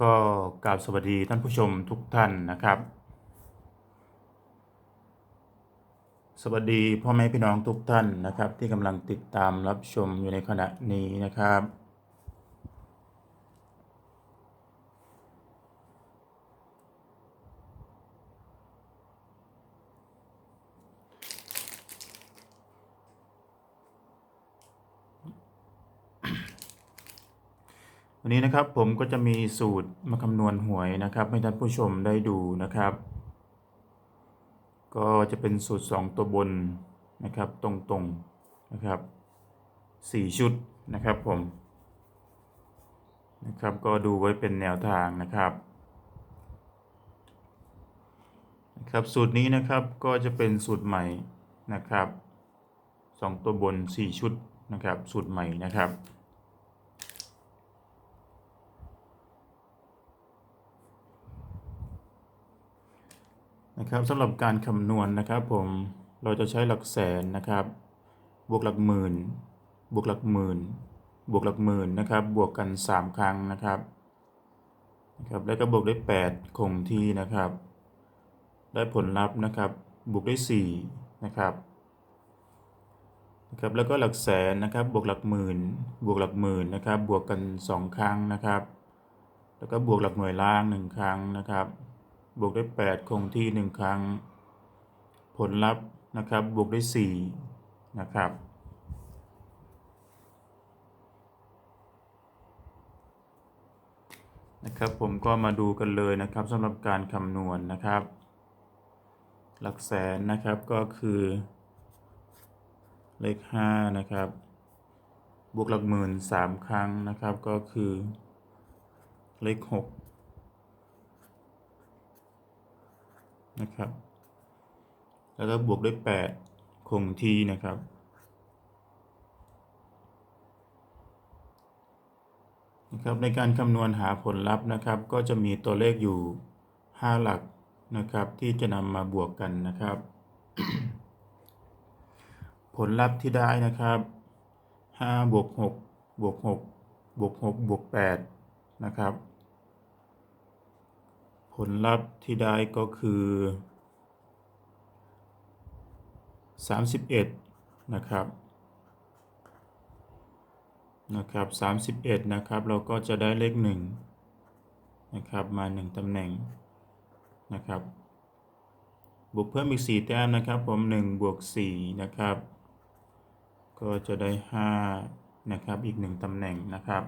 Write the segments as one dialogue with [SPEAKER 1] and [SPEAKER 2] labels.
[SPEAKER 1] ก็กราบสวัสดีท่านผู้ชมทุกท่านนะครับ สวัสดีพ่อแม่พี่น้องทุกท่านนะครับ ที่กำลังติดตามรับชมอยู่ในขณะนี้นะครับ วันนี้นะครับผมก็จะมีสูตรมาคำนวณหวยนะครับ ให้ท่านผู้ชมได้ดูนะครับ ก็จะเป็นสูตร 2 ตัวบนนะครับตรงๆนะครับ 4 ชุดนะครับผมนะครับก็ดูไว้เป็นแนวทางนะครับนะครับสูตรนี้นะครับก็จะเป็นสูตรใหม่นะครับ 2 ตัวบน 4 ชุดนะครับ สูตรใหม่นะครับ นะครับสำหรับการคำนวณนะครับผมเราจะใช้หลักแสนนะครับ บวกหลักหมื่น บวกหลักหมื่น บวกหลักหมื่นนะครับ บวกกัน 3 ครั้งนะครับนะครับ แล้วก็บวกได้8คงที่นะครับ ได้ผลลัพธ์นะครับ บวกได้4นะครับนะครับ แล้วก็หลักแสนนะครับ บวกหลักหมื่น บวกหลักหมื่นนะครับ บวกกัน 2 ครั้งนะครับ แล้วก็บวกหลักหน่วยล่าง 1 ครั้งนะครับ บวกได้8คงที่ 1 ครั้ง ผลลัพธ์นะครับ บวกได้4นะครับ นะครับผมก็มาดูกันเลยนะครับสำหรับการคำนวณนะครับ หลักแสนนะครับก็คือ เลข 5 นะครับ บวกหลักหมื่น 3 ครั้งนะครับก็คือ เลข 6 นะครับ แล้วก็บวกด้วย 8 คงที่นะครับ นะครับ ในการคำนวณหาผลลัพธ์นะครับ ก็จะมีตัวเลขอยู่ 5 หลักนะครับ ที่จะนำมาบวกกันนะครับ ผลลัพธ์ที่ได้นะครับ5บวก6บวก6บวก6บวก8นะครับ ลลัพธ์ที่ได้ก็คือ 31 นะครับ นะครับ 31 นะครับ เราก็จะได้เลข 1 นะครับ มา 1 ตำแหน่ง นะครับ บวกเพิ่มอีก 4 แต้มนะครับ ผม 1 บวก 4 นะครับ ก็จะได้ 5 นะครับ อีก 1 ตำแหน่งนะครับ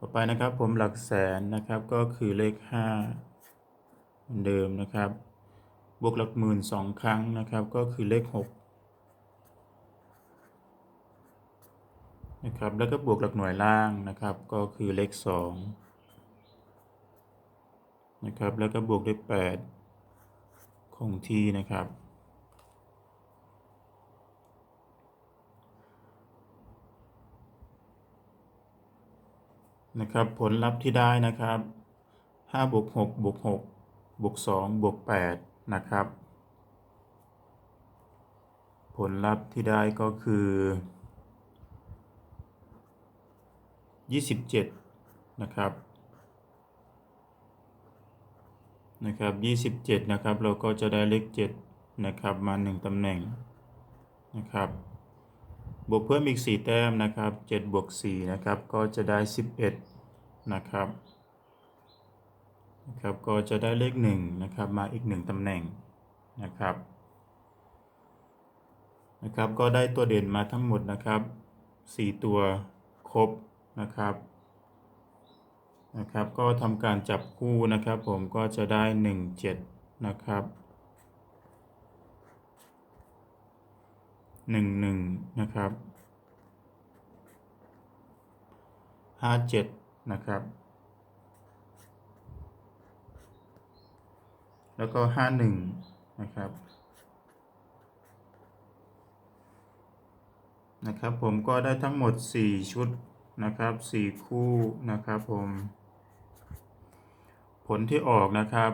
[SPEAKER 1] ต่อไปนะครับผมหลักแสนนะครับก็คือเลข5เหมือนเดิมนะครับ บวกหลักหมื่นสองครั้งนะครับ ก็คือเลข6นะครับแล้วก็บวกหลักหน่วยล่างนะครับ ก็คือเลข2นะครับแล้วก็บวกด้วย8คงที่นะครับ นะครับ ผลลัพธ์ที่ได้นะครับ5บวก6บวก6บวก2บวก8นะครับ ผลลัพธ์ที่ได้ก็คือ 27 นะครับนะครับ27 นะครับ เราก็จะได้เลข 7 นะครับ มา 1ตำแหน่งนะครับ บวกเพิ่มอีก 4 แต้มนะครับ7บวก4นะครับก็จะได้ 11นะครับนะครับก็จะได้เลข1นะครับมาอีก 1ตำแหน่งนะครับนะครับก็ได้ตัวเด่นมาทั้งหมดนะครับ 4 ตัวครบนะครับนะครับก็ทำการจับคู่นะครับ ผมก็จะได้ 1 7นะครับ หนึ่งหนึ่งนะครับห้าเจ็ดนะครับ แล้วก็ห้าหนึ่งนะครับนะครับผมก็ได้ทั้งหมดสี่ชุดนะครับสี่คู่นะครับผม ผลที่ออกนะครับ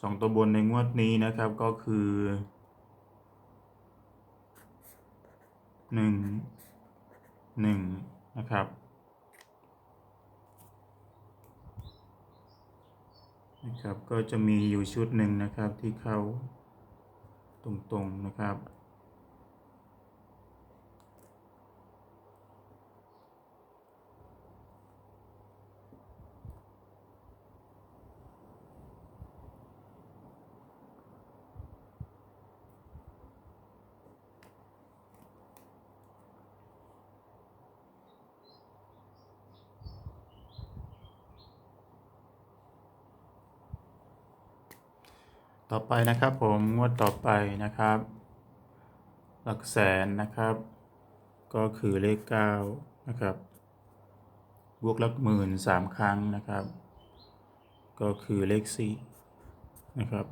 [SPEAKER 1] สองตัวบนในงวดนี้นะครับก็คือ หนึ่งหนึ่งนะครับนะครับ ก็จะมีอยู่ชุดหนึ่งนะครับที่เขาตรงๆนะครับ ต่อไปนะครับผมงวดต่อไปนะครับ หลักแสนนะครับ ก็คือเลข 9 นะครับ บวกหลักหมื่นสามครั้งนะครับ ก็คือเลข4นะครับ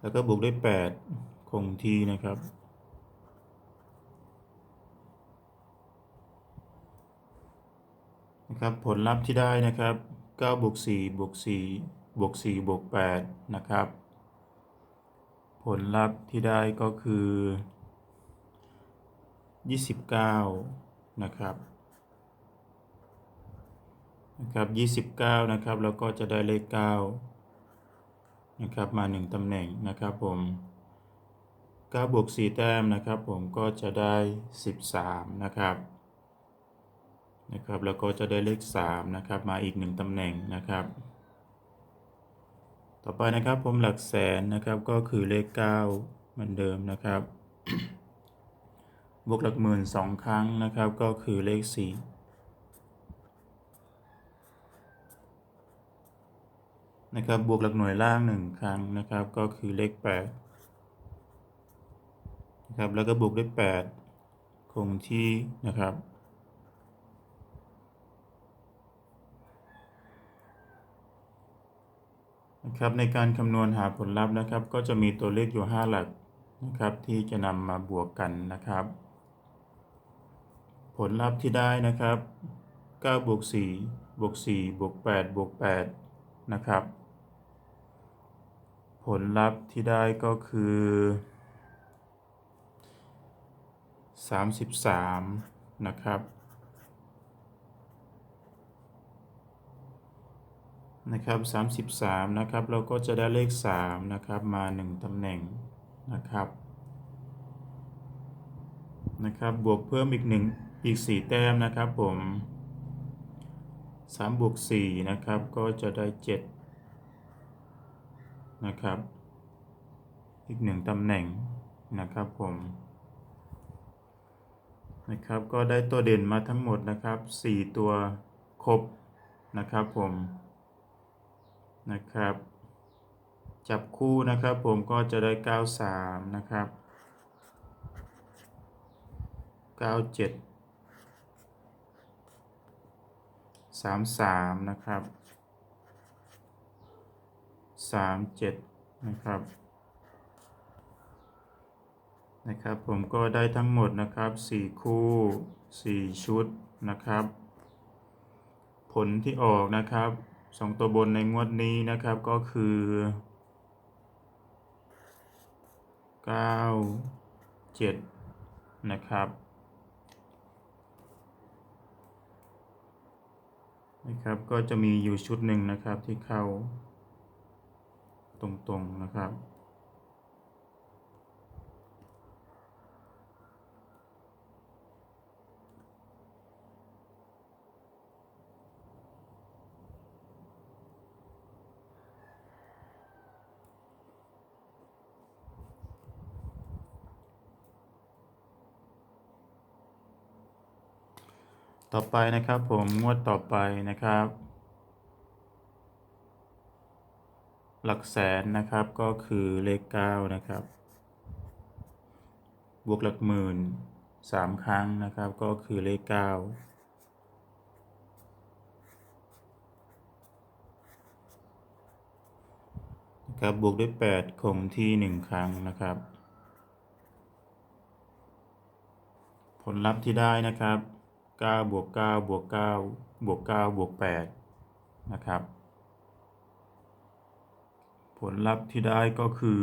[SPEAKER 1] แล้วก็บวกด้วย8คงที่นะครับ นะครับผลลัพธ์ที่ได้นะครับ9บวก4บวก4บวก4บวก8นะครับ ผลลัพธ์ที่ได้ก็คือ 29 นะครับนะครับ29 นะครับ แล้วก็จะได้เลข 9 นะครับ มา 1ตำแหน่งนะครับผม9บวก4แต้มนะครับ ผมก็จะได้ 13 นะครับ นะครับ แล้วก็จะได้เลข3นะครับ มาอีก 1 ตำแหน่งนะครับ ต่อไปนะครับผมหลักแสนนะครับก็คือเลข 9 เหมือนเดิมนะครับ บวกหลักหมื่นสองครั้งนะครับ ก็คือเลข 4 นะครับ บวกหลักหน่วยล่าง 1 ครั้งนะครับ ก็คือเลข 8 นะครับ แล้วก็บวกด้วย8คงที่นะครับ นะครับในการคำนวณหาผลลัพธ์นะครับ ก็จะมีตัวเลขอยู่ 5 หลักนะครับ ที่จะนำมาบวกกันนะครับ ผลลัพธ์ที่ได้นะครับ9บวก4บวก4บวก8บวก8นะครับ ผลลัพธ์ที่ได้ก็คือ 33 นะครับ นะครับ33นะครับเราก็จะได้เลข3นะครับมา 1ตำแหน่งนะครับนะครับบวกเพิ่มอีก1อีก 4 แต้มนะครับผม3บวก4นะครับก็จะได้7นะครับอีก 1ตำแหน่งนะครับผมนะครับก็ได้ตัวเด่นมาทั้งหมดนะครับ 4 ตัวครบนะครับผม นะครับ จับคู่นะครับผมก็จะได้ 93 นะครับ 97 33 นะครับ 37 นะครับนะครับผมก็ได้ทั้งหมดนะครับ 4 คู่ 4 ชุดนะครับ ผลที่ออกนะครับ สองตัวบนในงวดนี้นะครับก็คือเก้าเจ็ดนะครับนะครับก็จะมีอยู่ชุดหนึ่งนะครับที่เข้าตรงๆนะครับ ต่อไปนะครับผมงวดต่อไปนะครับ หลักแสนนะครับก็คือเลข 9 นะครับ บวกหลักหมื่นสามครั้งนะครับก็คือเลข9นะครับบวกด้วย 8 คงที่ 1 ครั้งนะครับ ผลลัพธ์ที่ได้นะครับ 9บวก9บวก9บวก9บวก8นะครับ ผลลัพธ์ที่ได้ก็คือ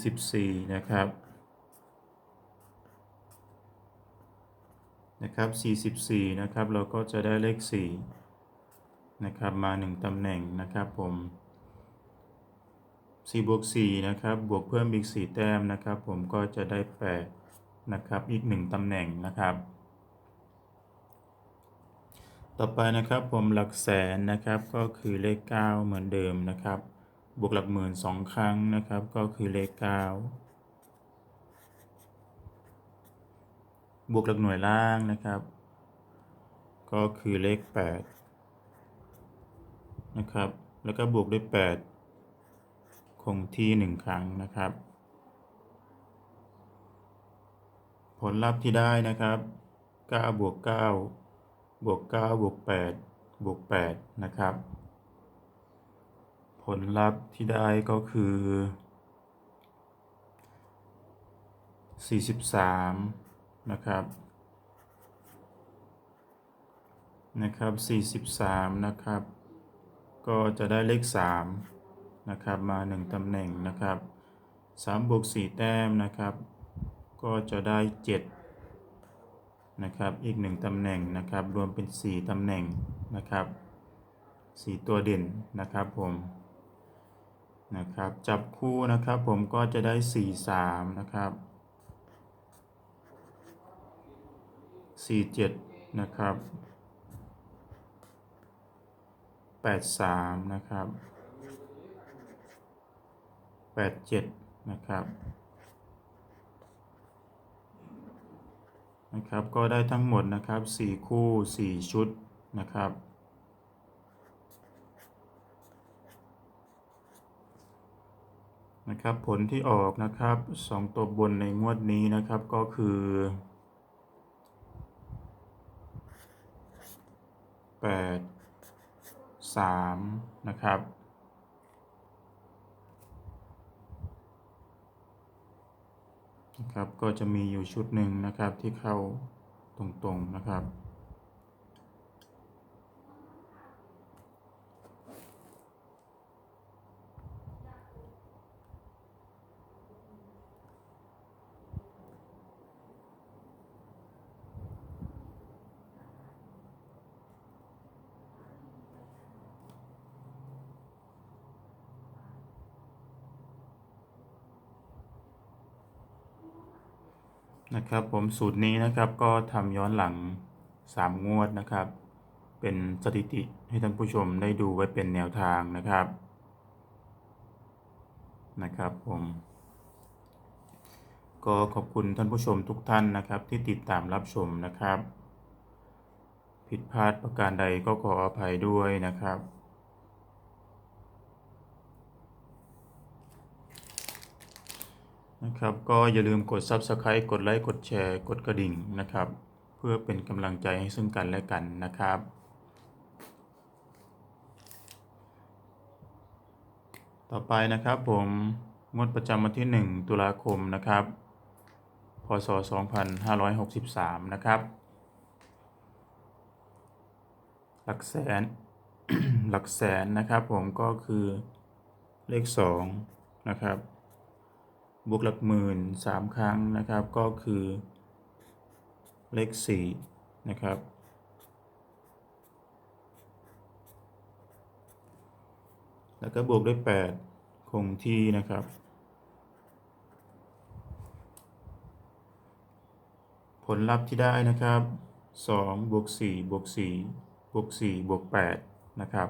[SPEAKER 1] 44 นะครับนะครับ 44 นะครับ เราก็จะได้เลข 4 นะครับ มา 1 ตำแหน่งนะครับผม4บวก4นะครับ บวกเพิ่มอีก 4 แต้มนะครับ ผมก็จะได้ 8 นะครับอีก1ตำแหน่งนะครับ ต่อไปนะครับผมหลักแสนนะครับก็คือเลข 9 เหมือนเดิมนะครับ บวกหลักหมื่นสองครั้งนะครับก็คือเลข 9 บวกหลักหน่วยล่างนะครับ ก็คือเลข 8 นะครับ แล้วก็บวกด้วย 8 คงที่ 1 ครั้งนะครับ ผลลัพธ์ที่ได้นะครับ9บวก9บวก9บวก8บวก8นะครับ ผลลัพธ์ที่ได้ก็คือ 43 นะครับนะครับ 43 นะครับ ก็จะได้เลข 3 นะครับ มา 1 ตำแหน่งนะครับ 3 บวก 4 แต้มนะครับ ก็จะได้ 7 นะครับ อีก 1ตำแหน่งนะครับ รวมเป็น 4ตำแหน่งนะครับ 4 ตัวเด่นนะครับผมนะครับจับคู่นะครับผมก็จะได้ 4 3 นะครับ 4 7 นะครับ 8 3 นะครับ 8 7 นะครับ นะครับก็ได้ทั้งหมดนะครับ 4 คู่ 4 ชุดนะครับ นะครับผลที่ออกนะครับ 2 ตัวบนในงวดนี้นะครับก็คือ 8 3 นะครับ นะ ครับก็จะมีอยู่ชุดหนึ่งนะครับที่เข้าตรงๆนะครับ นะครับผมสูตรนี้นะครับก็ทำย้อนหลัง 3 งวดนะครับ เป็นสถิติให้ท่านผู้ชมได้ดูไว้เป็นแนวทางนะครับนะครับผมก็ขอบคุณท่านผู้ชมทุกท่านนะครับที่ติดตามรับชมนะครับ ผิดพลาดประการใดก็ขออภัยด้วยนะครับ นะครับก็อย่าลืมกด Subscribe กดไลค์ กดแชร์ กดกระดิ่งนะครับ เพื่อเป็นกำลังใจให้ซึ่งกันและกันนะครับ ต่อไปนะครับผมงวดประจำวันที่ 1 ตุลาคมนะครับ พศ 2563 นะครับ หลักแสน หลักแสนนะครับผมก็คือเลข 2 นะครับ บวกหลักหมื่นสามครั้งนะครับก็คือเลขสี่นะครับ แล้วก็บวกด้วยแปดคงที่นะครับ ผลลัพธ์ที่ได้นะครับสองบวกสี่บวกสี่บวกสี่บวกแปดนะครับ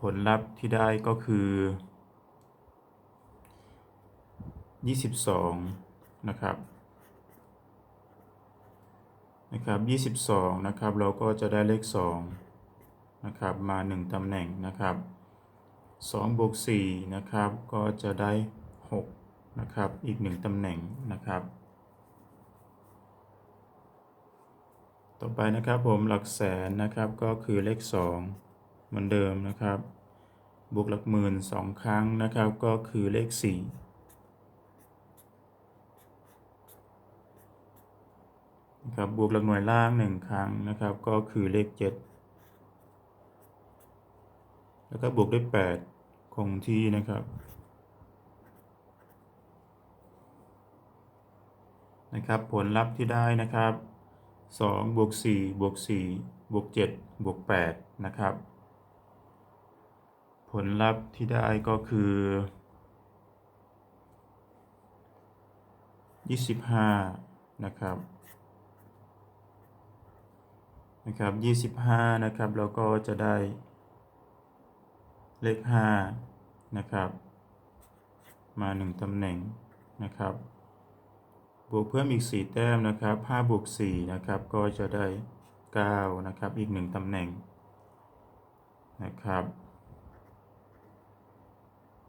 [SPEAKER 1] ผลลัพธ์ที่ได้ก็คือ 22นะครับนะครับ22นะครับ เราก็จะได้เลข2นะครับ มา1ตำแหน่งนะครับ2บวก4นะครับ ก็จะได้6นะครับ อีก1ตำแหน่งนะครับ ต่อไปนะครับผมหลักแสนนะครับก็คือเลข2เหมือนเดิมนะครับ บวกหลักหมื่น2ครั้งนะครับ ก็คือเลข4 นะ ครับบวกหลักหน่วยล่างหนึ่งครั้งนะครับ ก็คือเลข7แล้วก็บวกด้วย8คงที่นะครับนะครับ ผลลัพธ์ที่ได้นะครับ2บวก4บวก4บวก7บวก8นะครับ ผลลัพธ์ที่ได้ก็คือ 25 นะครับ นะครับ25นะครับแล้วก็จะได้เลข5นะครับมา1ตำแหน่งนะครับบวกเพิ่มอีก 4 แต้มนะครับ5บวก4นะครับก็จะได้9นะครับอีก 1 ตำแหน่งนะครับ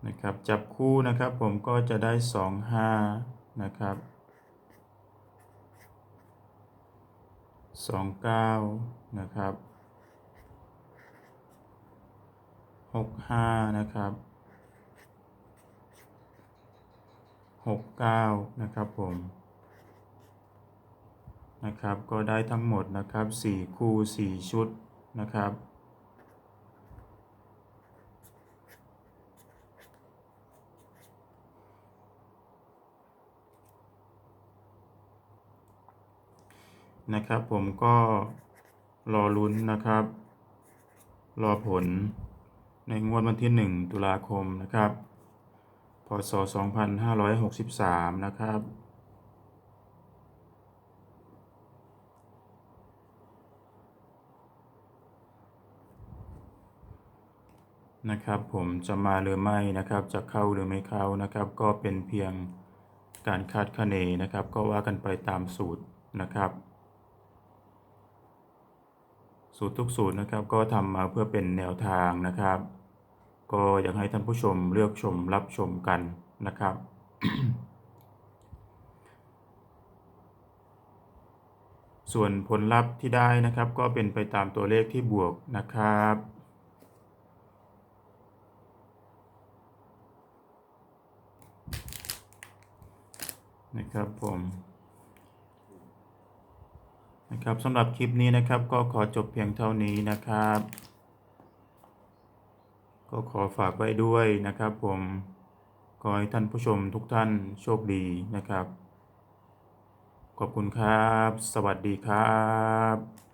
[SPEAKER 1] นะครับจับคู่นะครับผมก็จะได้ 2 5นะครับ 2 9นะครับ6 5นะครับ6 9นะครับผมนะครับก็ได้ทั้งหมดนะครับ4คู่4ชุดนะครับ นะครับ ผมก็รอลุ้นนะครับ รอผลในงวดวันที่ 1 ตุลาคมนะครับ พศ 2563 นะครับ นะครับผมจะมาหรือไม่นะครับ จะเข้าหรือไม่เข้านะครับ ก็เป็นเพียงการคาดคะเนนะครับ ก็ว่ากันไปตามสูตรนะครับ สูตรทุกสูตรนะครับก็ทำมาเพื่อเป็นแนวทางนะครับ ก็อยากให้ท่านผู้ชมเลือกชมรับชมกันนะครับ ส่วนผลลัพธ์ที่ได้นะครับ ก็เป็นไปตามตัวเลขที่บวกนะครับนะครับผม นะครับสำหรับคลิปนี้นะครับก็ขอจบเพียงเท่านี้นะครับ ก็ขอฝากไว้ด้วยนะครับผมขอให้ท่านผู้ชมทุกท่านโชคดีนะครับ ขอบคุณครับ สวัสดีครับ